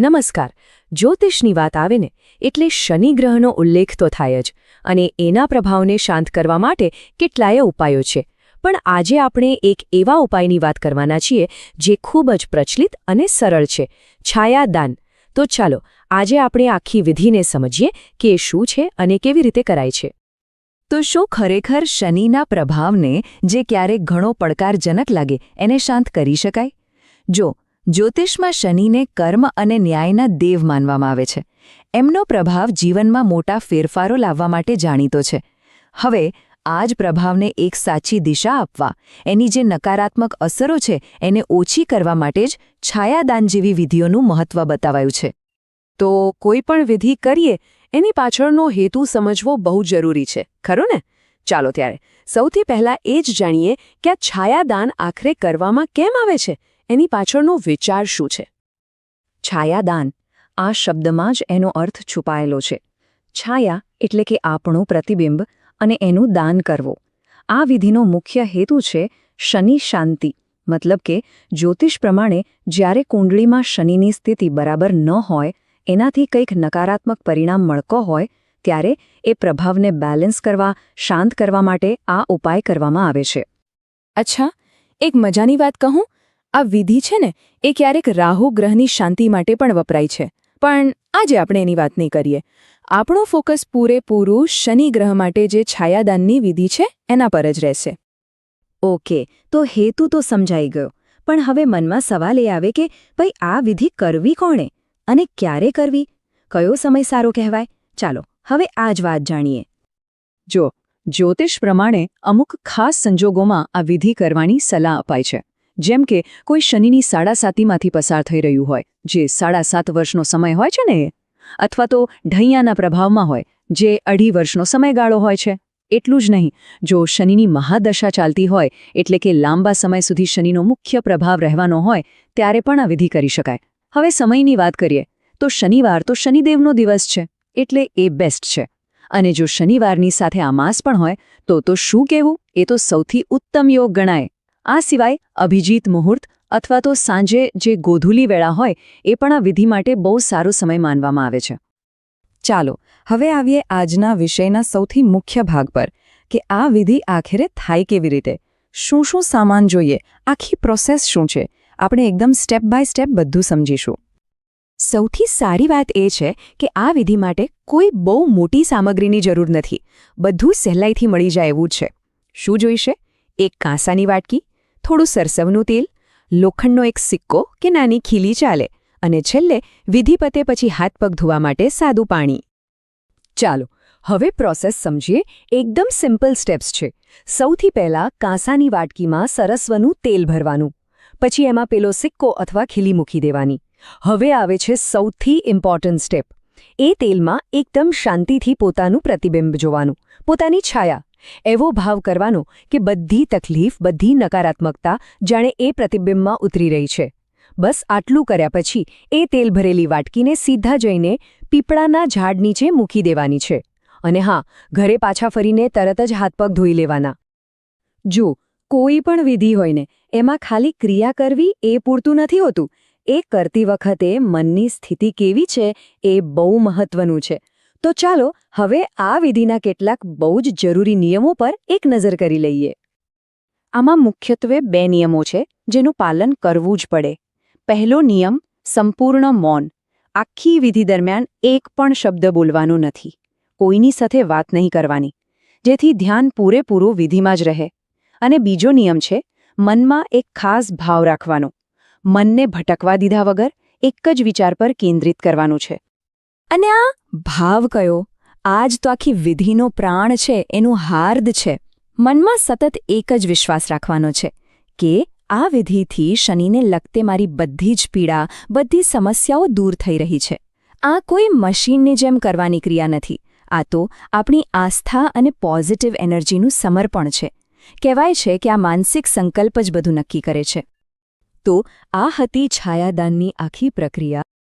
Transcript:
નમસ્કાર. જ્યોતિષની વાત આવે ને એટલે શનિ ગ્રહનો ઉલ્લેખ તો થાય જ અને એના પ્રભાવને શાંત કરવા માટે કેટલાય ઉપાયો છે. પણ આજે આપણે એક એવા ઉપાયની વાત કરવાના છીએ જે ખૂબ જ પ્રચલિત અને સરળ છે. છાયાદાન. તો ચાલો, આજે આપણે આખી વિધિને સમજીએ કે શું છે અને કેવી રીતે કરાય છે. તો શું ખરેખર શનિના પ્રભાવને જે ક્યારેક ઘણો પડકારજનક લાગે એને શાંત કરી શકાય? જો જ્યોતિષમાં શનિને કર્મ અને ન્યાયના દેવ માનવામાં આવે છે. એમનો પ્રભાવ જીવનમાં મોટા ફેરફારો લાવવા માટે જાણીતો છે. હવે આ જ પ્રભાવને એક સાચી દિશા આપવા, એની જે નકારાત્મક અસરો છે, એને ઓછી કરવા માટે જ છાયાદાન જેવી વિધિઓનું મહત્વ બતાવાયું છે. તો કોઈ પણ વિધિ કરીએ, એની પાછળનો હેતુ સમજવો બહુ જરૂરી છે, ખરું ને? ચાલો ત્યારે, સૌથી પહેલા એ જ જાણીએ કે આ છાયાદાન આખરે કરવામાં કેમ આવે છે? એની પાછળનો વિચાર શું છે? છાયાદાન. આ શબ્દમાં જ એનો અર્થ છુપાયેલો છે. છાયા એટલે કે આપણું પ્રતિબિંબ અને એનું દાન કરવો. આ વિધિનો મુખ્ય હેતુ છે શનિ શાંતિ. મતલબ કે જ્યોતિષ પ્રમાણે જ્યારે કુંડળીમાં શનિની સ્થિતિ બરાબર ન હોય, એનાથી કંઈક નકારાત્મક પરિણામ મળકો હોય, ત્યારે એ પ્રભાવને બેલેન્સ કરવા, શાંત કરવા માટે આ ઉપાય કરવામાં આવે છે. અચ્છા, એક મજાની વાત કહું? આ વિધિ છે ને, એ ક્યારેક રાહુ ગ્રહની શાંતિ માટે પણ વપરાય છે. પણ આજે આપણે એની વાત નહીં કરીએ. આપણો ફોકસ પૂરેપૂરું શનિ ગ્રહ માટે જે છાયાદાનની વિધિ છે, એના પર જ રહેશે. ઓકે, તો હેતુ તો સમજાઈ ગયો. પણ હવે મનમાં સવાલ એ આવે કે, ભાઈ આ વિધિ કરવી કોણે? અને ક્યારે કરવી? કયો સમય સારો કહેવાય? ચાલો, હવે આ જ વાત જાણીએ. જો, જ્યોતિષ પ્રમાણે અમુક ખાસ સંજોગોમાં આ વિધિ કરવાની સલાહ અપાય છે. જેમ કે, કોઈ શનિની સાડા સાતીમાંથી પસાર થઈ રહ્યું હોય, જે સાડા સાત વર્ષનો સમય હોય છે ને અથવા તો ઢૈયાના પ્રભાવમાં હોય, જે અઢી વર્ષનો સમયગાળો હોય છે. એટલું જ નહીં, જો શનિની મહાદશા ચાલતી હોય, એટલે કે લાંબા સમય સુધી શનિનો મુખ્ય પ્રભાવ રહેવાનો હોય, ત્યારે પણ આ વિધિ કરી શકાય. હવે સમયની વાત કરીએ, તો શનિવાર તો શનિદેવનો દિવસ છે, એટલે એ બેસ્ટ છે. અને જો શનિવારની સાથે આ માસ પણ હોય, તો તો શું કહેવું? એ તો સૌથી ઉત્તમ યોગ ગણાય. આ સિવાય અભિજીત મુહૂર્ત અથવા તો સાંજે જે ગોધુલી વેળા હોય, એ પણ આ વિધિ માટે બહુ સારો સમય માનવામાં આવે છે. ચાલો, હવે આવીએ આજના વિષયના સૌથી મુખ્ય ભાગ પર, કે આ વિધિ આખરે થાય કેવી રીતે? શું શું સામાન જોઈએ? આખી પ્રોસેસ શું છે? આપણે એકદમ સ્ટેપ બાય સ્ટેપ બધું સમજીશું. સૌથી સારી વાત એ છે કે આ વિધિ માટે કોઈ બહુ મોટી સામગ્રીની જરૂર નથી. બધું સહેલાઈથી મળી જાય એવું છે. શું જોઈશે? એક કાંસાની વાટકી થોડું સરસવનું તેલ, લોખંડનો એક સિક્કો કે નાની ખીલી ચાલે અને છેલ્લે વિધિ પતે પછી હાથ પગ ધોવા માટે સાદું પાણી. ચાલો, હવે પ્રોસેસ સમજીએ એકદમ સિમ્પલ સ્ટેપ્સ છે. સૌથી પહેલા કાંસાની વાટકીમાં સરસ્વનું તેલ ભરવાનું. પછી એમાં પેલો સિક્કો અથવા ખીલી મૂકી દેવાની. હવે આવે છે સૌથી ઇમ્પોર્ટન્ટ સ્ટેપ. એ તેલમાં એકદમ શાંતિથી પોતાનું પ્રતિબિંબ જોવાનું. પોતાની છાયા એવો ભાવ કરવાનો કે બધી તકલીફ, બધી નકારાત્મકતા જાણે એ પ્રતિબિંબમાં ઉતરી રહી છે. બસ આટલું કર્યા પછી એ તેલ ભરેલી વાટકીને સીધા જઈને પીપળાના ઝાડ નીચે મૂકી દેવાની છે. અને હા, ઘરે પાછા ફરીને તરત જ હાથપગ ધોઈ લેવાના. જો, કોઈ પણ વિધિ હોય ને એમાં ખાલી ક્રિયા કરવી એ પૂરતું નથી હોતું. એ કરતી વખતે મનની સ્થિતિ કેવી છે એ બહુ મહત્વનું છે. તો ચાલો હવે આ વિધિના કેટલાક બહુ જ જરૂરી નિયમો પર એક નજર કરી લઈએ. આમાં મુખ્યત્વે બે નિયમો છે, જેનું પાલન કરવું જ પડે. પહેલો નિયમ, સંપૂર્ણ મૌન. આખી વિધિ દરમિયાન એક પણ શબ્દ બોલવાનો નથી. કોઈની સાથે વાત નહીં કરવાની. જેથી ધ્યાન પૂરેપૂરું વિધિમાં જ રહે. અને બીજો નિયમ છે, મનમાં એક ખાસ ભાવ રાખવાનો. મનને ભટકવા દીધા વગર એક જ વિચાર પર કેન્દ્રિત કરવાનું છે. અને આ ભાવ કયો? આ જ તો આખી વિધિનો પ્રાણ છે, એનું હાર્દ છે. મનમાં સતત એક જ વિશ્વાસ રાખવાનો છે કે આ વિધિથી શનિને લગતે મારી બધી જ પીડા, બધી સમસ્યાઓ દૂર થઈ રહી છે. આ કોઈ મશીનની જેમ કરવાની ક્રિયા નથી. આ તો આપણી આસ્થા અને પોઝિટિવ એનર્જીનું સમર્પણ છે. કહેવાય છે કે આ માનસિક સંકલ્પ જ બધું નક્કી કરે છે. તો આ હતી છાયાદાનની આખી પ્રક્રિયા.